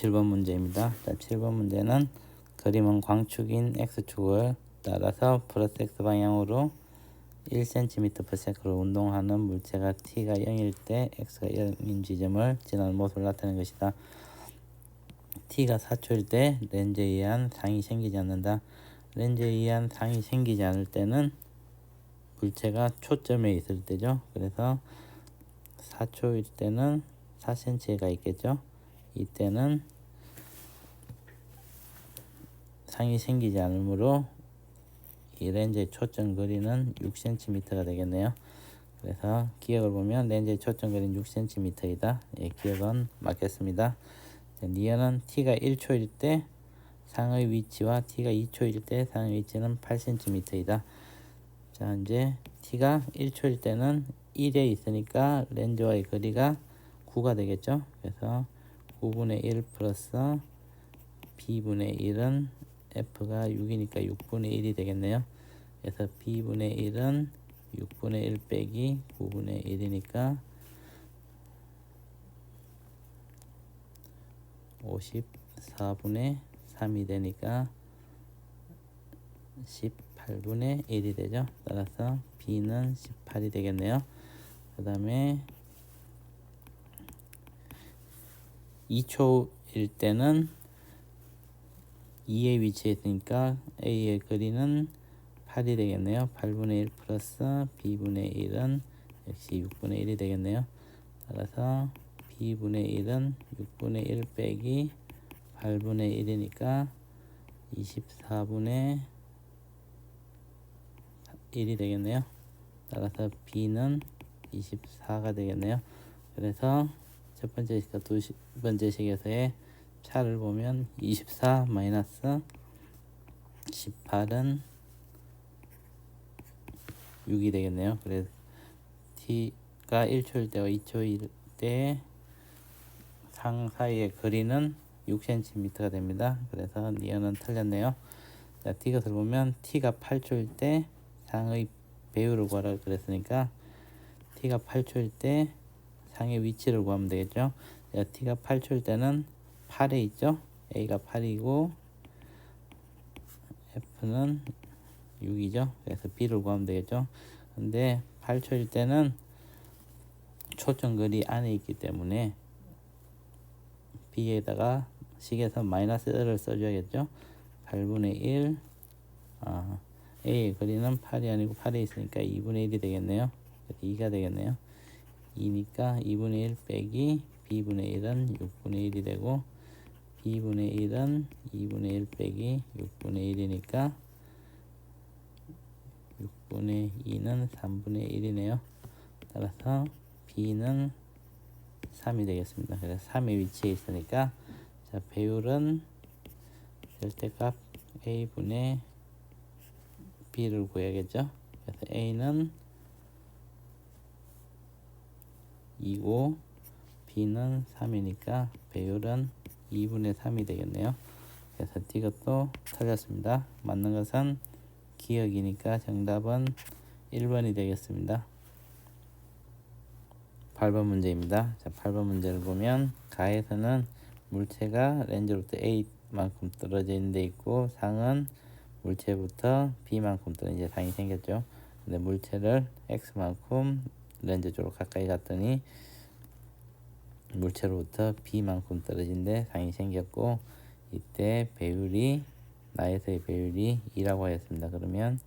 7번 문제입니다. 자, 7번 문제는 그림은 광축인 x축을 따라서 플러스 x 방향으로 1cm/s로 운동하는 물체가 t가 0일 때 x가 0인 지점을 지나는 모습을 나타내는 것이다. t가 4초일 때 렌즈에 의한 상이 생기지 않는다. 렌즈에 의한 상이 생기지 않을 때는 물체가 초점에 있을 때죠. 그래서 4초일 때는 4cm가 있겠죠. 이때는 상이 생기지 않으므로 이 렌즈의 초점 거리는 6cm가 되겠네요. 그래서 기억을 보면 렌즈의 초점 거리는 6cm이다. 예, 기억은 맞겠습니다. 니어는 t가 1초일 때 상의 위치와 t가 2초일 때 상의 위치는 8cm이다. 자 이제 t가 1초일 때는 1에 있으니까 렌즈와의 거리가 9가 되겠죠. 그래서 9분의 1 플러스 b분의 1은 f가 6이니까 6분의 1이 되겠네요. 그래서 b분의 1은 6분의 1 빼기 9분의 1이니까 54분의 3이 되니까 18분의 1이 되죠. 따라서 b는 18이 되겠네요. 그 다음에 2초일 때는 2에 위치해 있으니까 A의 거리는 8이 되겠네요. 8분의 1 플러스 B분의 1은 역시 6분의 1이 되겠네요. 따라서 B분의 1은 6분의 1 빼기 8분의 1이니까 24분의 1이 되겠네요. 따라서 B는 24가 되겠네요. 그래서 첫 번째 식과 두 번째 식에서의 차를 보면 24 마이너스 18은 6이 되겠네요. 그래서 t가 1초일 때와 2초일 때 상 사이의 거리는 6cm가 됩니다. 그래서 니어는 틀렸네요. 자, t것을 보면 t가 8초일 때 상의 배율을 구하라 그랬으니까 t가 8초일 때 상의 위치를 구하면 되겠죠. 자, t가 8초일 때는 8에 있죠. a가 8이고 f는 6이죠. 그래서 b를 구하면 되겠죠. 근데 8초일 때는 초점거리 안에 있기 때문에 b에다가 식에서 마이너스 1을 써줘야겠죠. 8분의 1 아, a의 거리는 8이 아니고 8에 있으니까 2분의 1이 되겠네요. 2가 되겠네요. 2니까 2분의 1 빼기 b분의 1은 6분의 1이 되고 b분의 1은 2분의 1 빼기 6분의 1이니까 6분의 2는 3분의 1이네요. 따라서 b는 3이 되겠습니다. 그래서 3의 위치에 있으니까 자 배율은 절대값 a분의 b를 구해야겠죠. 그래서 a는 2고 b는 3이니까 배율은 2분의 3이 되겠네요. 그래서 이것도 틀렸습니다. 맞는 것은 기억이니까 정답은 1번이 되겠습니다. 8번 문제입니다. 자, 8번 문제를 보면 가에서는 물체가 렌즈로부터 A만큼 떨어져 있는 데 있고 상은 물체부터 B만큼 이제 상이 생겼죠. 근데 물체를 X만큼 렌즈 쪽으로 가까이 갔더니 물체로부터 B만큼 떨어진데 상이 생겼고 이때 배율이 나에서의 배율이 2라고 하였습니다. 그러면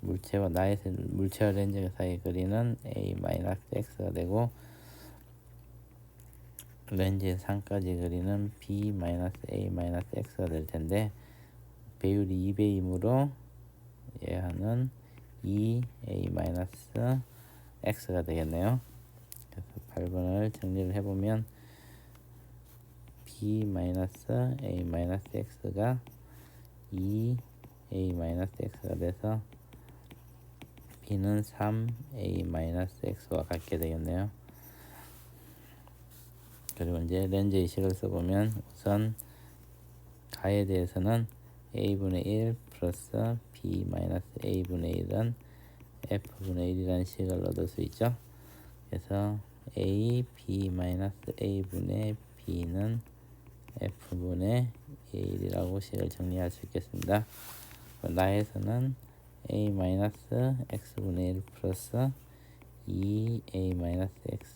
물체와 나에서 물체와 렌즈 사이의 거리는 A-X가 되고 렌즈의 상까지 거리는 B-A-X가 될 텐데 배율이 2배이므로 얘는 2A-X가 되겠네요. 8번을 정리를 해보면 b-a-x가 2a-x가 돼서 b는 3a-x와 같게 되겠네요. 그리고 이제 렌즈의 식을 써보면 우선 가에 대해서는 a분의 1 플러스 b-a분의 1은 f분의 1이라는 식을 얻을 수 있죠. 그래서 a b 마이너스 a 분의 B는 F분의 A1이라고 식을 정리할 수 있겠습니다. 나에서는 A 마이너스 X분의 1 플러스 2A 마이너스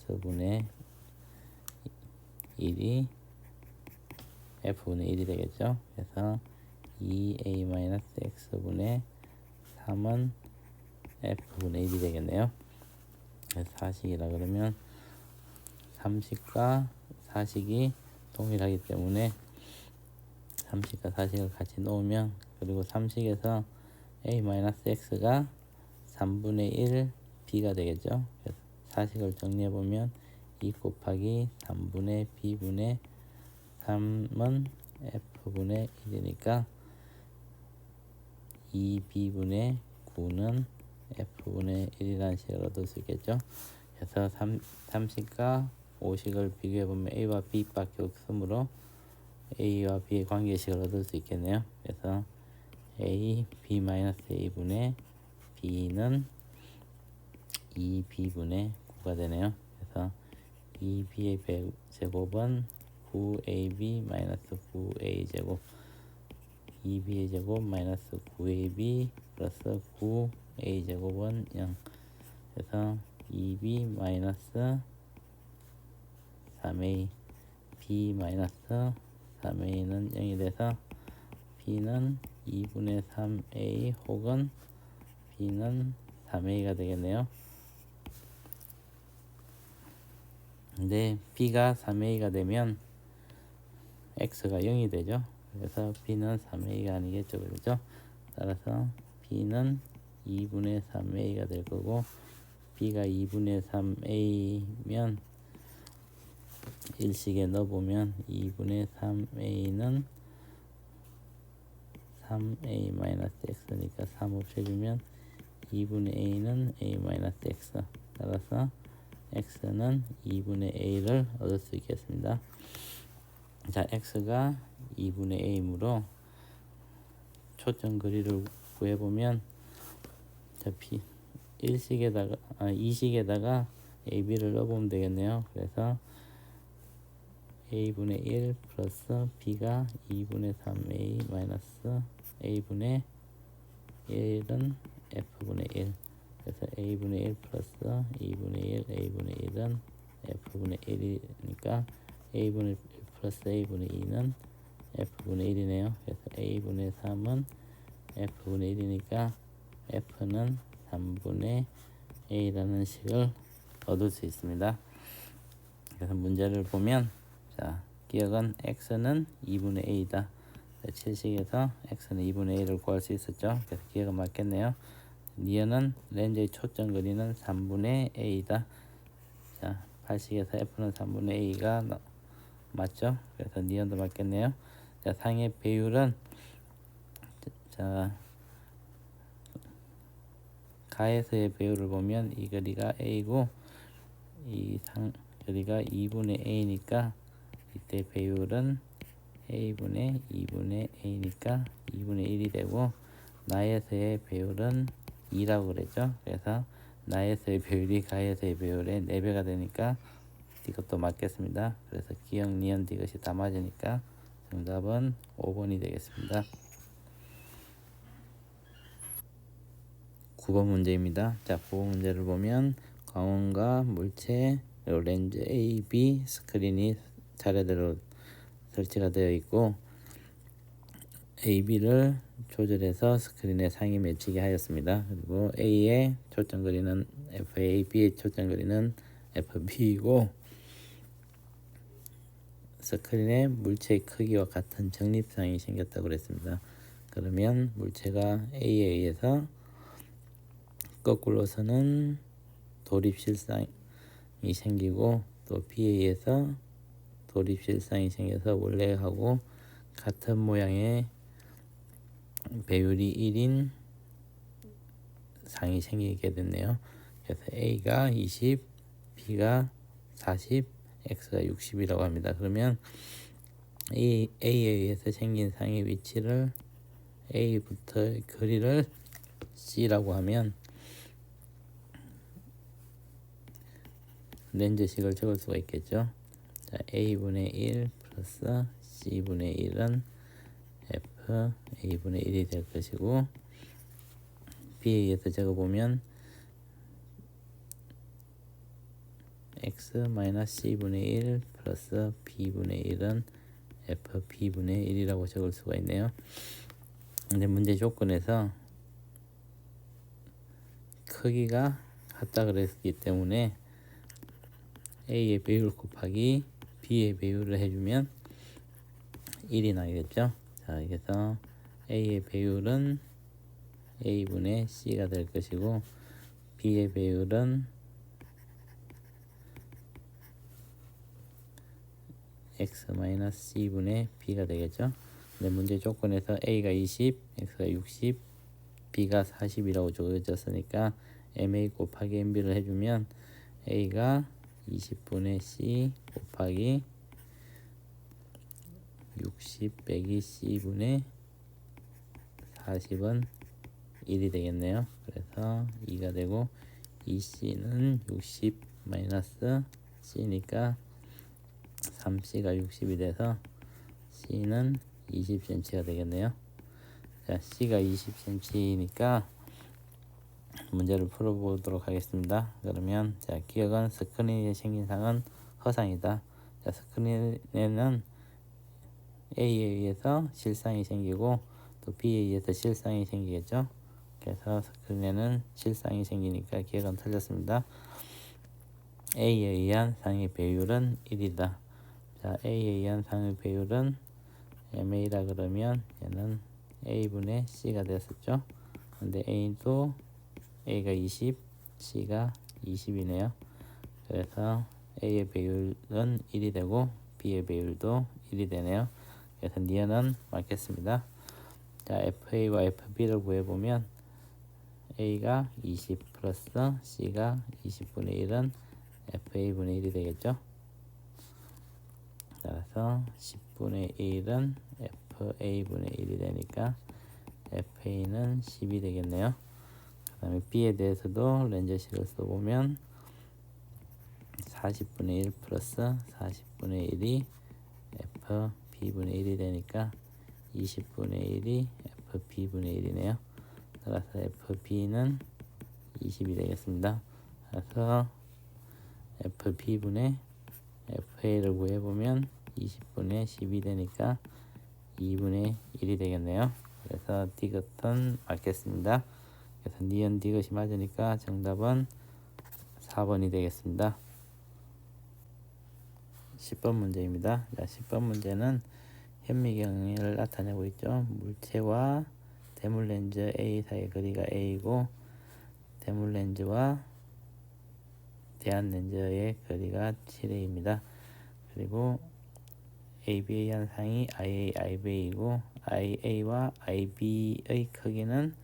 X분의 1이 F분의 1이 되겠죠. 그래서 2A 마이너스 X분의 3은 F분의 1이 되겠네요. 그래서 사식이라 그러면 삼식과 사식이 동일하기 때문에 삼식과 사식을 같이 놓으면 그리고 삼식에서 a-x가 3분의 1 b가 되겠죠. 그래서 사식을 정리해 보면 2 곱하기 3분의 b분의 3은 f분의 1이니까 2b분의 9는 f분의 1이라는 식을 얻을 수 있겠죠. 그래서 3, 3식과 5식을 비교해 보면 a와 b밖에 없으므로 a와 b의 관계식을 얻을 수 있겠네요. 그래서 a b 마이너스 a분의 b는 2b분의 9가 되네요. 그래서 2b의 제곱은 9ab 마이너스 9a 제곱 2b의 제곱 마이너스 9ab 플러스 9a 제곱은 0 그래서 2b 마이너스 3a b 마이너스 3a는 0이 돼서 b는 2분의 3a 혹은 b는 3a가 되겠네요. 근데 b가 3a가 되면 x가 0이 되죠. 그래서 b는 3a가 아니겠죠. 그렇죠? 따라서 b는 2분의 3a가 될 거고 b가 2분의 3a면 일식에 넣어보면 2분의 3a는 3a 마이너스 x니까 3 없애주면 2분의 a는 a 마이너스 x 따라서 x는 2분의 a를 얻을 수 있겠습니다. 자 x가 2분의 a이므로 초점 거리를 구해보면 자 p 1식에다가 아 2식에다가 ab를 넣어보면 되겠네요. 그래서 a분의 1 플러스 b가 2분의 3a 마이너스 a분의 1은 f분의 1 그래서 a분의 1 플러스 2분의 1 a분의 1은 f분의 1이니까 a분의 1 플러스 a분의 2는 f분의 1이네요 그래서 a분의 3은 f분의 1이니까 f는 3분의 a라는 식을 얻을 수 있습니다 그래서 문제를 보면 자 기억은 x는 2분의 a다 7식에서 x는 2분의 1을 구할 수 있었죠. 그래서 기회가 맞겠네요. 니은은 렌즈의 초점 거리는 3분의 a다. 자, 8식에서 f는 3분의 a가 맞죠. 그래서 니은도 맞겠네요. 자, 상의 배율은 자 가에서의 배율을 보면 이 거리가 a고 이 상 거리가 2분의 a니까 이때 배율은 a분의 2분의 a니까 2분의 1이 되고 나에서의 배율은 2라고 그랬죠. 그래서 나에서의 배율이 가에서의 배율의 4배가 되니까 이것도 맞겠습니다. 그래서 기억, 니은, 이것이 다 맞으니까 정답은 5번이 되겠습니다. 9번 문제입니다. 자, 9번 문제를 보면 광원과 물체, 렌즈 A, B 스크린이 차례대로 설치가 되어 있고 AB를 조절해서 스크린에 상이 맺히게 하였습니다. 그리고 A의 초점 거리는 FA, B의 초점 거리는 FB이고 스크린에 물체의 크기와 같은 적립상이 생겼다고 그랬습니다. 그러면 물체가 A에 의해서 거꾸로서는 돌입실상이 생기고 또 B에 의해서 돌입실상이 생겨서 원래하고 같은 모양의 배율이 1인 상이 생기게 됐네요. 그래서 A가 20, B가 40, X가 60이라고 합니다. 그러면 A, A에 의해서 생긴 상의 위치를 A부터 거리를 C라고 하면 렌즈식을 적을 수가 있겠죠. 자, a분의 1 플러스 c분의 1은 f a분의 1이 될 것이고 b에 의해서 적어보면 x 마이너스 c분의 1 플러스 b분의 1은 f b분의 1이라고 적을 수가 있네요. 근데 문제 조건에서 크기가 같다 그랬기 때문에 a의 배율 곱하기 b의 배율을 해주면 1이 나겠죠. 자, 그래서 a의 배율은 a분의 c가 될 것이고 b의 배율은 x 마이너스 c분의 b가 되겠죠. 근데 문제 조건에서 a가 20, x가 60, b가 40이라고 주어졌으니까 ma 곱하기 mb를 해주면 a가 20분의 c 곱하기 60 빼기 c분의 40은 1이 되겠네요. 그래서 2가 되고 2c는 60 마이너스 c니까 3c가 60이 돼서 c는 20cm가 되겠네요. 자, c가 20cm니까 문제를 풀어보도록 하겠습니다. 그러면 자 기억은 스크린에 생긴 상은 허상이다. 자 스크린에는 A에 의해서 실상이 생기고 또 B에 의해서 실상이 생기겠죠. 그래서 스크린에는 실상이 생기니까 기억은 틀렸습니다. A에 의한 상의 배율은 1이다. 자 A에 의한 상의 배율은 MA라 그러면 얘는 A분의 C가 됐었죠. 근데 A도 A가 20, C가 20이네요. 그래서 A의 배율은 1이 되고 B의 배율도 1이 되네요. 그래서 니은은 맞겠습니다. 자, FA와 FB를 구해보면 A가 20 플러스 C가 20분의 1은 FA분의 1이 되겠죠. 따라서 10분의 1은 FA분의 1이 되니까 FA는 10이 되겠네요. 그 다음에 B에 대해서도 렌즈식을 써보면 40분의 1 플러스 40분의 1이 F B분의 1이 되니까 20분의 1이 F B분의 1이네요. 따라서 F B는 20이 되겠습니다. 그래서 F B분의 F A를 구해보면 20분의 10이 되니까 2분의 1이 되겠네요. 그래서 디귿은 맞겠습니다. 그래서 니은 디귿이 맞으니까 정답은 4번이 되겠습니다. 10번 문제입니다. 자, 10번 문제는 현미경을 나타내고 있죠. 물체와 대물 렌즈 A 사이의 거리가 A이고 대물 렌즈와 대한 렌즈의 거리가 7A입니다. 그리고 AB의 현상이 IA, IB이고 IA와 IB의 크기는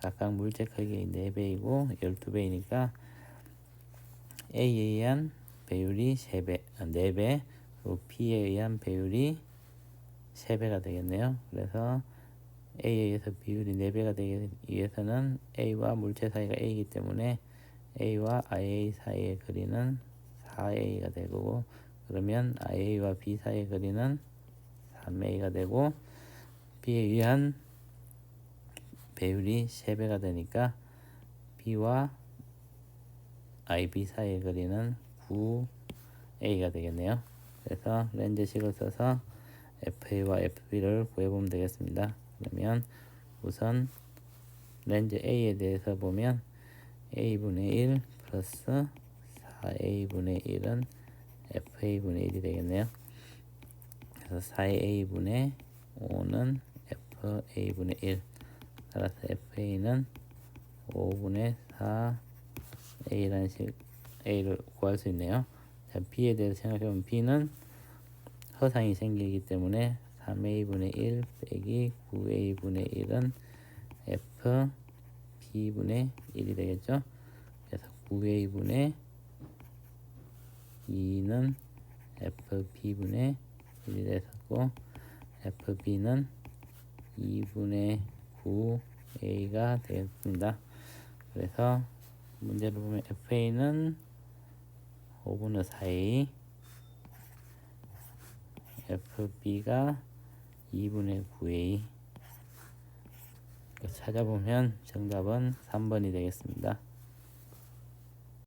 각각 물체 크기의 4배이고 12배이니까 A에 의한 배율이 3배, 4배, 그리고 B에 의한 배율이 3배가 되겠네요. 그래서 A에 의해서 비율이 4배가 되기 위해서는 A와 물체 사이가 A이기 때문에 A와 IA 사이의 거리는 4A가 되고 그러면 IA와 B 사이의 거리는 3A가 되고 B에 의한 배율이 3배가 되니까 B와 IB 사이의 거리는 9A가 되겠네요. 그래서 렌즈식을 써서 FA와 FB를 구해보면 되겠습니다. 그러면 우선 렌즈 A에 대해서 보면 A분의 1 플러스 4A분의 1은 FA분의 1이 되겠네요. 그래서 4A분의 5는 FA분의 1 따라서 FA는 5분의 4A라는 식 A를 구할 수 있네요. 자, B에 대해서 생각해보면 B는 허상이 생기기 때문에 3A분의 1 빼기 9A분의 1은 F B분의 1이 되겠죠. 그래서 9A분의 2는 FB분의 1이 됐었고 FB는 2분의 9A가 되겠습니다. 그래서 문제를 보면 FA는 5분의 4A FB가 2분의 9A 찾아보면 정답은 3번이 되겠습니다.